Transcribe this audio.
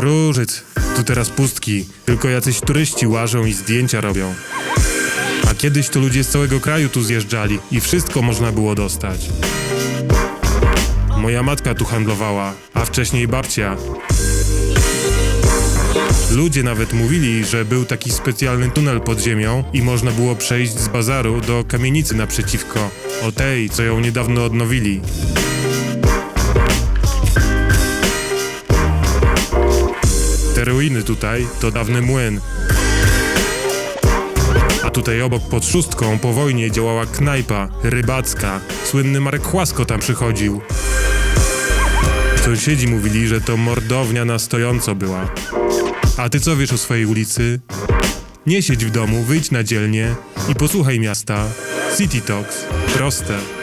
Różyc, tu teraz pustki, tylko jacyś turyści łażą i zdjęcia robią. A kiedyś to ludzie z całego kraju tu zjeżdżali i wszystko można było dostać. Moja matka tu handlowała, a wcześniej babcia. Ludzie nawet mówili, że był taki specjalny tunel pod ziemią i można było przejść z bazaru do kamienicy naprzeciwko, o tej, co ją niedawno odnowili. Te ruiny tutaj to dawny młyn. A tutaj obok pod szóstką po wojnie działała knajpa rybacka. Słynny Marek Chłasko tam przychodził. Sąsiedzi mówili, że to mordownia na stojąco była. A ty co wiesz o swojej ulicy? Nie siedź w domu, wyjdź na dzielnię i posłuchaj miasta. City Talks. Proste.